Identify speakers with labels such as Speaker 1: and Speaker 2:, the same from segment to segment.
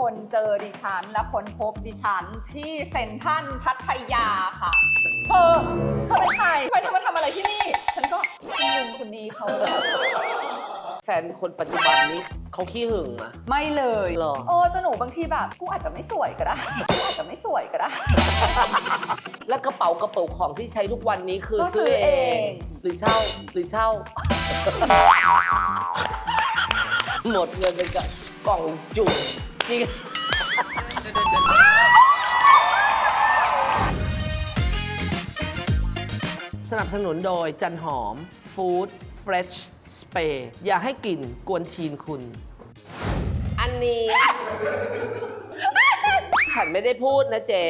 Speaker 1: คนเจอดิฉันและคนพบดิฉันที่เซ็นทรัลพัทยาค่ะ เธอ เธอเป็นใครทำไมเธอมาทำอะไรที่นี่ ฉันก็คุณลุงคนนี้เขา
Speaker 2: แฟนคนปัจจุบันนี้เขาขี้หึงอะ
Speaker 1: ไม่เลย
Speaker 2: หรอ
Speaker 1: เออแต่หนูบางทีแบบ กูอาจจะไม่สวยก็ได้กูอาจจะไม่สวยก็ได้
Speaker 2: แล้วกระเป๋ากระเป๋าของที่ใช้ทุกวันนี้คือ
Speaker 1: ก็ซื้
Speaker 2: ซื้
Speaker 1: อ
Speaker 2: อเอ
Speaker 1: เอง ง
Speaker 2: หรือเช่าหรือเช่า หมดเงินไปกับกล่องจุ่ม จริงสนับสนุนโดยจันหอม ฟู้ดเฟรชสเปรย์อย่าให้กลิ่นกวนทีนคุณ อันนี้ ฉันไม่ได้พูดนะเจ๊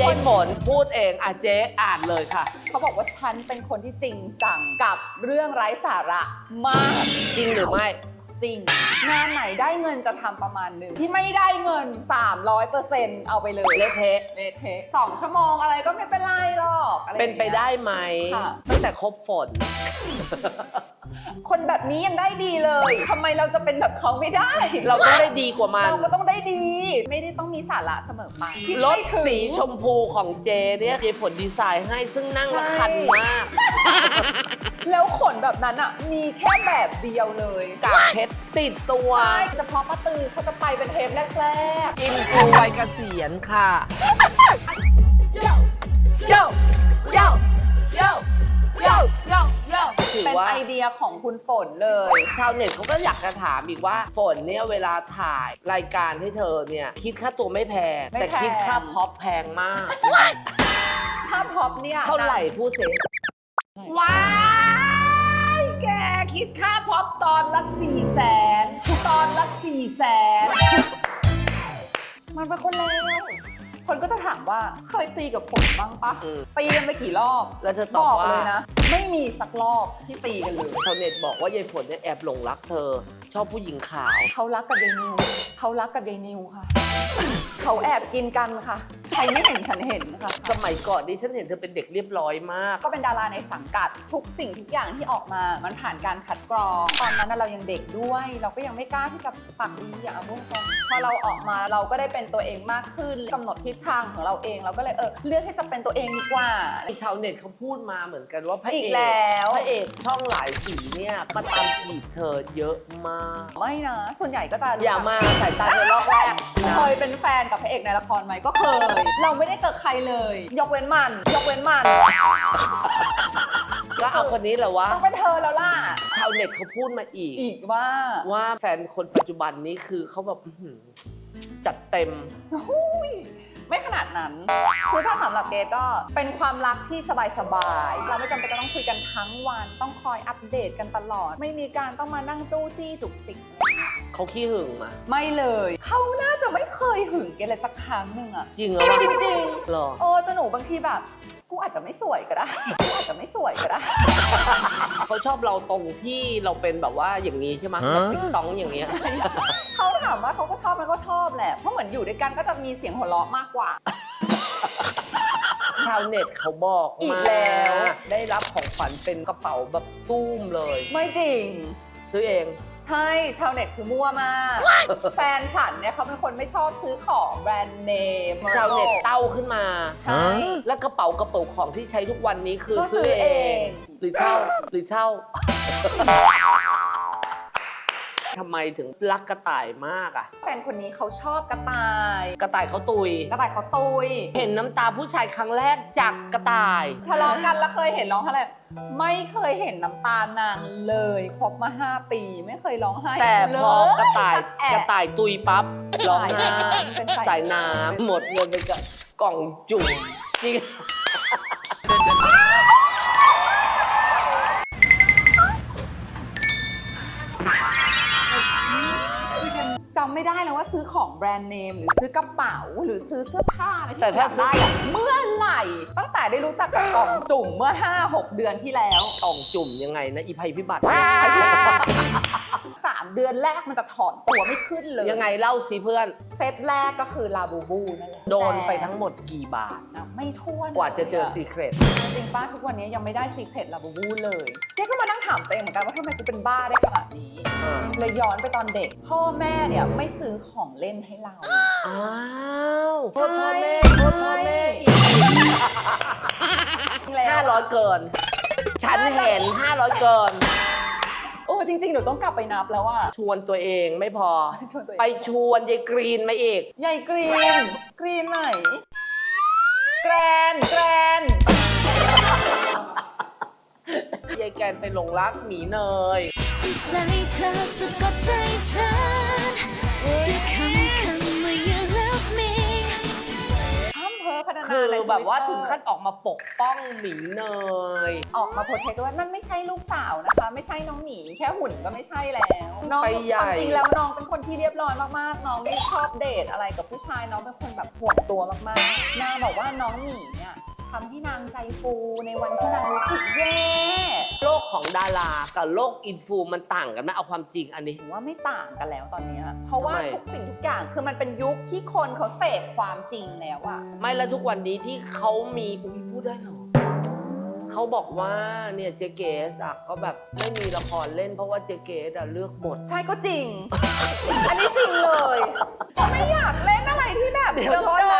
Speaker 2: ยายฝนพูดเองอะเจ๊อ่านเลยค่ะ
Speaker 1: เขาบอกว่าฉันเป็นคนที่จริงจังกับเรื่องไร้สาระมาก
Speaker 2: จริงหรือไม่
Speaker 1: จริง งานไหนได้เงินจะทำประมาณหนึ่งที่ไม่ได้เงิน 300%เอาไปเลย
Speaker 2: เละเทะ
Speaker 1: เละเทะสองชั่วโมงอะไรก็ไม่เป็นไรหรอกอะรอ
Speaker 2: เป็
Speaker 1: ย่านงงี้ย
Speaker 2: ไปได้ไหม
Speaker 1: ค่ะ
Speaker 2: ตั้งแต่คบฝน
Speaker 1: คนแบบนี้ยังได้ดีเลยทำไมเราจะเป็นแบบเขาไม่ได้
Speaker 2: เราต้องได้ดีกว่ามัน
Speaker 1: เราก็ต้องได้ดี ไม่ได้ต้องมีสาระเสมอไปคิด
Speaker 2: รถ
Speaker 1: ไม่ถึง
Speaker 2: สีชมพูของเจเนี่ยเจฝนดีไซน์ให้ซึ่งนั่งและคันมาก
Speaker 1: แล้วขนแบบนั้นอะ มีแค่แบบเดียวเลย
Speaker 2: กากเพชรติดตัว
Speaker 1: ใช่เฉพาะป้าตือเขาจะไปเป็นเทปแรก
Speaker 2: อินฟูวัยเกษียณค่ะโยโยโยโยโยโยโย ถื
Speaker 1: ๆ
Speaker 2: อ
Speaker 1: เป็น
Speaker 2: ว่า
Speaker 1: ไอเดียของคุณฝนเลย
Speaker 2: ชาวเน็ตเขาก็อยากจะถามอีกว่าฝนเนี่ยเวลาถ่ายรายการให้เธอเนี่ย คิดค่าตัวไม่แพง
Speaker 1: ไม่
Speaker 2: แต่
Speaker 1: แพง
Speaker 2: คิดค่าพ็อปแพงมาก
Speaker 1: ถ้าพ็อปเนี่ย
Speaker 2: เท่าไหร่พูดสิว้ายแกคิดค่าพ็อปตอนละสี่แสนตอนละสี่แสน
Speaker 1: มันเป็นคนเลว คนก็จะถามว่าเคยตีกับฝนบ้างปะ
Speaker 2: อืม
Speaker 1: ตีกันไปกี่รอบ
Speaker 2: แล้วเธอต
Speaker 1: บ
Speaker 2: อบ
Speaker 1: อก
Speaker 2: ว่า
Speaker 1: เลยนะ ไม่มีสักรอบที่ตีกันเลย
Speaker 2: ชาวเน็ตบอกว่ายายฝนเนี่ยแอบหลงรักเธอ ชอบผู้หญิงขาว
Speaker 1: เขารักกับเดนิว เขารักกับเดนิวค่ะ เขาแอบกินกันค่ะใค รไม่เห็นฉันเห็นค่ะ
Speaker 2: สมัยก่อนนี่ฉันเห็นเธอเป็นเด็กเรียบร้อยมาก
Speaker 1: ก็เป็นดาราในสังกัดทุกสิ่งทุกอย่างที่ออกมา มันผ่านการคัดกรอง ตอนนั้นน่ะเรายังเด็กด้วย เราก็ยังไม่กล้าที่จะปักดีอย่างพุ่งตรงพอเราออกมาเราก็ได้เป็นตัวเองมากขึ้นกำหนดทิศทางของเราเอง เราก็เลยเออเลือกที่จะเป็นตัวเองดีกว่า
Speaker 2: ไอ้ชาวเน็ตเขาพูดมาเหมือนกันว่าพระเอ
Speaker 1: อี
Speaker 2: ก
Speaker 1: กแล้ว
Speaker 2: พระเอกช่องหลายสีเนี่ยมาตามจีบเธอเยอะมาก
Speaker 1: ไม่นะ ส่วนใหญ่ก็จะรู้
Speaker 2: อย่ามาสายตาเธอลอกแรกนะ
Speaker 1: เคยเป็นแฟนกับพระเอกในละครไหมก็เคยเราไม่ได้เจอใครเลย ยกเว้นมัน ยกเว้นมัน
Speaker 2: แล้วเอาคนนี้เหรอวะ
Speaker 1: ต้องเป็นเธอแล้วล่ะ
Speaker 2: ชาวเน็ตเขาพูดมาอีก
Speaker 1: อีกว่า
Speaker 2: ว่าแฟนคนปัจจุบันนี้คือเขาแบบอื้อหือจัดเต็ม
Speaker 1: หุ้ยไม่ขนาดนั้นคือถ้าสำหรับเกดก็เป็นความรักที่สบายๆ เราไม่จำเป็นจะต้องคุยกันทั้งวัน ต้องคอยอัปเดตกันตลอด ไม่มีการต้องมานั่งจู้จี้จุกจิก
Speaker 2: เขาขี้หึงมา
Speaker 1: ไม่เลย เขาน่าจะไม่เคยหึงเกดเลยสักครั้งหนึ่งอะ
Speaker 2: จริงเหรอวะ
Speaker 1: จริง
Speaker 2: เหรอ
Speaker 1: ๆโอ้แต่หนูบางทีแบบ กูอาจจะไม่สวยก็ได้กูอาจจะไม่สวยก็ได้
Speaker 2: เขาชอบเราตรงที่เราเป็นแบบว่าอย่างนี้ใช่ไหมแบบติ๊กต้องอย่างเงี้ย
Speaker 1: เขาถามว่าเขาก็ชอบมันก็ชอบแหละ เพราะเหมือนอยู่ด้วยกันก็จะมีเสียงหัวเราะมากกว่า
Speaker 2: ชาวเน็ตเขาบอก
Speaker 1: อีก
Speaker 2: มา
Speaker 1: แล้ว
Speaker 2: ได้รับของขวัญเป็นกระเป๋าแบบตุ้มเลย
Speaker 1: ไม่จริง
Speaker 2: ซื้อเอง
Speaker 1: ใช่ชาวเน็ตคือมั่วมาก แฟนฉันเนี่ยเขาเป็นคนไม่ชอบซื้อของแบรนด์เนม
Speaker 2: ชาวเน็ตเต้าขึ้นมา
Speaker 1: ใช่
Speaker 2: แล้วกระเป๋ากระเป๋าของที่ใช้ทุกวันนี้คือ
Speaker 1: ก็ซื้
Speaker 2: ซื้
Speaker 1: อ
Speaker 2: อ
Speaker 1: เอ
Speaker 2: เอง ง หรือเช่าหรือเช่า ทำไมถึงรักกระต่ายมากอะ
Speaker 1: แฟนคนนี้เขาชอบกระต่าย
Speaker 2: กระต่ายเขาตุย
Speaker 1: กระต่ายเขาตุย
Speaker 2: เห็นน้ำตาผู้ชายครั้งแรกจากกระต่าย
Speaker 1: ทะเลาะกันแล้วเคยเห็นร้องไห้เลยไม่เคยเห็นน้ำตานางเลยครบมา5ปี ไม่เคยร้องไห้
Speaker 2: แต่
Speaker 1: เลย
Speaker 2: พอกระต่าย
Speaker 1: สัแอะ
Speaker 2: กระต่ายตุยปั๊บร้องไห้
Speaker 1: เป็นสาย
Speaker 2: สายน้ำหมดเงินไปกับกล่องจุ่มจริง
Speaker 1: ซื้อของแบรนด์เนม หรือซื้อกระเป๋าหรือซื้อเสื้อผ้าอะไรที่
Speaker 2: แต่ถ้า
Speaker 1: อยกได้อะเมื่อไหร่ ตั้งแต่ได้รู้จักกับกล่องจุ่มเมื่อ 5-6 เดือนที่แล้ว
Speaker 2: กล่องจุ่มยังไงนะ อีภัยพิบัติ
Speaker 1: สา 3 เดือนแรกมันจะถอนตัวไม่ขึ้นเลย
Speaker 2: ยังไงเล่าสิเพื่อน
Speaker 1: เซตแรกก็คือลาบูบูนั่นแหละ
Speaker 2: โดนไปทั้งหมดกี่บาท
Speaker 1: นะไม่ท้วน
Speaker 2: กว่าจะเจอ
Speaker 1: ลย
Speaker 2: ซีเครต
Speaker 1: จริงป้าทุกวันนี้ยังไม่ได้ซีเครตลาบูบูเลยเจ๊ก็มานั่งถามตัวเองเหมือนกันว่าทำไมกูเป็นบ้าได้ขนาดนี้ เลยย้อนไปตอนเด็ก พ่อแม่เนี่ยไม่ซื้อของเล่นให้เรา
Speaker 2: อ้าวโทษพ่อแม่
Speaker 1: ใช่
Speaker 2: โทษพ่อแม่อีก
Speaker 1: แล้ว
Speaker 2: ห้าร้อยเกิน ฉันเห็นห้าร้อยเกิน
Speaker 1: โอ้ จริงๆ หนูต้องกลับไปนับแล้วว่า
Speaker 2: ชวนตัวเองไม่พอ
Speaker 1: ชวนตัวเอง
Speaker 2: ไปชวนยายกรีนมาอีก
Speaker 1: ใหญ่กรีน กรีนไหน แกรน แกรน
Speaker 2: ยายแกนไปหลงรักหมีเนย
Speaker 3: สงสัยเธอสะกดใจฉัน
Speaker 2: คือ
Speaker 1: ใน
Speaker 2: แบบว่าถึง
Speaker 1: Twitter
Speaker 2: ขั้นออกมาปกป้องหมีเนย
Speaker 1: ออกมาโพสต์ว่านั่นไม่ใช่ลูกสาวนะคะ ไม่ใช่น้องหมีแค่หุ่นก็ไม่ใช่แล้วน้อง
Speaker 2: ไปใหญ่
Speaker 1: ความจริงแล้วน้องเป็นคนที่เรียบร้อยมากๆ น้องไม่ชอบเดทอะไรกับผู้ชายน้องเป็นคนแบบห่วงตัวมากๆนางบอกว่าน้องหมีเนี่ย ทำให้นางใจฟูในวันที่นางรู้สึกแย่
Speaker 2: โลกของดารากับโลกอินฟูมันต่างกันไหมเอาความจริงอันนี้
Speaker 1: ถือว่าไม่ต่างกันแล้วตอนเนี้ยเพราะว่า
Speaker 2: ทำไม
Speaker 1: ทุกสิ่งทุกอย่างคือมันเป็นยุคที่คนเขาเสพความจริงแล้วอะ
Speaker 2: ไม่แล้วทุกวันนี้ที่เขามีอุ้ยพูดได้เหรอเขาบอกว่าเนี่ยเจเกสอะก็แบบไม่มีละครเล่นเพราะว่าเจเกสอะเลือกบท
Speaker 1: ใช่ก็จริง อันนี้จริงเลยเขาไม่อยากเล่นอะไรที่แบบ
Speaker 2: เดี๋ยว
Speaker 1: เดิม
Speaker 2: โทษนะ
Speaker 1: ๆ
Speaker 2: โทษนะ
Speaker 1: อะ
Speaker 2: โทษนะกู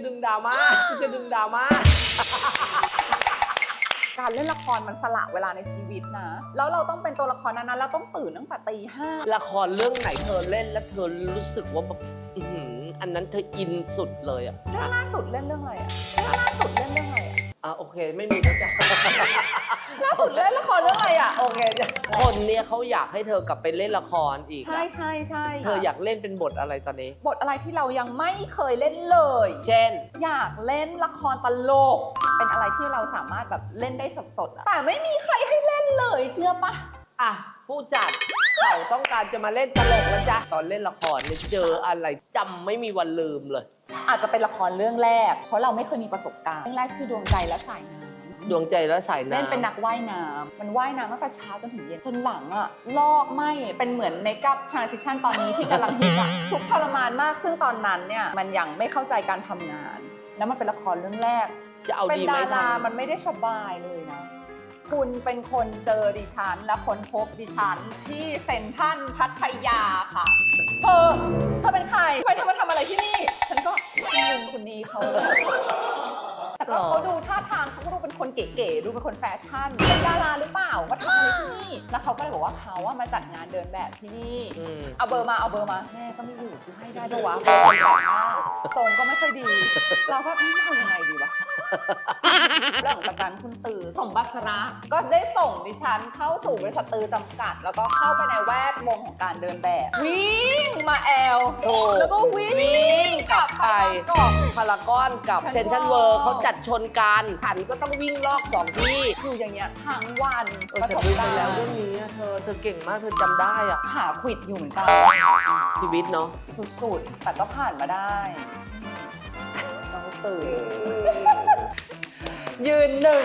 Speaker 2: จะดึงดราม่ากูจะดึงดราม่า
Speaker 1: การเล่นละครมันสละเวลาในชีวิตนะ แล้วเราต้องเป็นตัวละครนั้นๆแล้วต้องตื่นตั้งแต่ตีห้า
Speaker 2: ละครเรื่องไหนเธอเล่นแล้วเธอรู้สึกว่าแบบอื้อหืออันนั้นเธออินสุดเลยอะ
Speaker 1: เรื่องล่าสุดเล่นเรื่องอะไรอะเรื่องล่าสุดเล่นเรื่องอะไรอะ
Speaker 2: อะโอเคไม่มีแล้วจ้ะ
Speaker 1: ล่าสุดเล่นละครเรื่องอะไรอะ
Speaker 2: โอเคจ้ะคนเนี่ยเขาอยากให้เธอกลับไปเล่นละครอีกอะ
Speaker 1: ใช่ใช่ใช่
Speaker 2: เธออยากเล่นเป็นบทอะไรตอนนี้
Speaker 1: บทอะไรที่เรายังไม่เคยเล่นเลย
Speaker 2: เช่น
Speaker 1: อยากเล่นละครตลก เป็นอะไรที่เราสามารถแบบเล่นได้สดๆอะแต่ไม่มีใครให้เล่นเลยเชื่อปะ
Speaker 2: อะผู้จัดเขาต้องการจะมาเล่นตลกแล้วจ้ะตอนเล่นละครเนี่ยเจออะไรจำไม่มีวันลืมเลย
Speaker 1: อาจจะเป็นละครเรื่องแรก เพราะเราไม่เคยมีประสบการณ์ เรื่องแรกชื่อดวงใจและสายน้ำ
Speaker 2: ดวงใจและสายน้ำ
Speaker 1: เล่นเป็นนักว่ายน้ำมันว่ายน้ำตั้งแต่เช้าจนถึงเย็นจนหลังอะลอกไหมเป็นเหมือนในกับ transition ตอนนี้ที่กำลังฮิตอะทุกข์ทรมานมากซึ่งตอนนั้นเนี่ยมันยังไม่เข้าใจการทำงาน แล้วมันเป็นละครเรื่องแรก
Speaker 2: จะเอา
Speaker 1: เป็น
Speaker 2: ดีไหม
Speaker 1: ดารา
Speaker 2: ทำ
Speaker 1: มันไม่ได้สบายเลยนะ คุณเป็นคนเจอดิฉัน และค้นพบดิฉัน ที่เซ็นทรัลพัทยาค่ะ เธอเธอเป็นใครทำไมเธอมาทำอะไรที่นี่ ฉันก็คุณลุงคนนี้เขาเลยแต่ก็เขาดูท่าทางเขาก็ดูเป็นคนเก๋ๆ ดูเป็นคนแฟชั่น เป็นดาราหรือเปล่ามาทำอะไรที่นี่ แล้วเขาก็เลยบอกว่าเขาว่ามาจัดงานเดินแบบที่นี่
Speaker 2: อืม
Speaker 1: เอาเบอร์มา เอาเบอร์มา แม่ก็ไม่อยู่กูให้ได้ปะวะเบอร์คนแปลกหน้าทรงก็ไม่ค่อยดี เราก็เอ้ยเอายังไงดีวะ เรื่องจากการคุณตือส่งบัสระก็ได้ส่งดิฉันเข้าสู่บริษัทตือจำกัด แล้วก็เข้าไปในแวดวงของการเดินแบบ วิ่งมาแอล
Speaker 2: ถูก
Speaker 1: แล้วก็วิ่
Speaker 2: วิ่ง
Speaker 1: ง
Speaker 2: กลับไป
Speaker 1: กลับ
Speaker 2: พารากอนกับ
Speaker 1: ฉัน
Speaker 2: เซนทรัล
Speaker 1: ว่า
Speaker 2: เวิร์เขาจัดชนกันฉันก็ต้องวิ่งรอบสองที่
Speaker 1: อยู่อย่างเงี้ยทั้งวัน
Speaker 2: เออ
Speaker 1: ประ
Speaker 2: ฉั
Speaker 1: ส
Speaker 2: น
Speaker 1: บ
Speaker 2: ดูไป
Speaker 1: การณ์
Speaker 2: แล้วเรื่องนี้อะเธอเธอเก่งมากเธอจำได้อะ
Speaker 1: ขาขวิดอยู่เหมือนกัน
Speaker 2: ชีวิตเนาะ
Speaker 1: สุดๆ แต่ก็ผ่านมาได้น้องตื่น ยืนหนึ่ง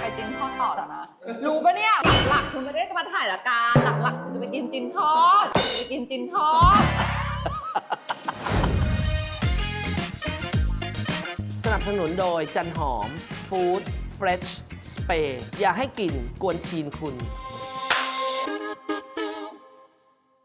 Speaker 1: ไปจินทอดต่อแล้วนะ รู้ปะเนี่ย หลักๆคือไม่ได้จะมาถ่ายละการ หลักๆคือจะไปกินจินทอดจะไปกินจินทอด
Speaker 2: สนับสนุนโดยจันหอม ฟู้ดเฟรชสเปรย์อย่าให้กลิ่นกวนทีนคุณ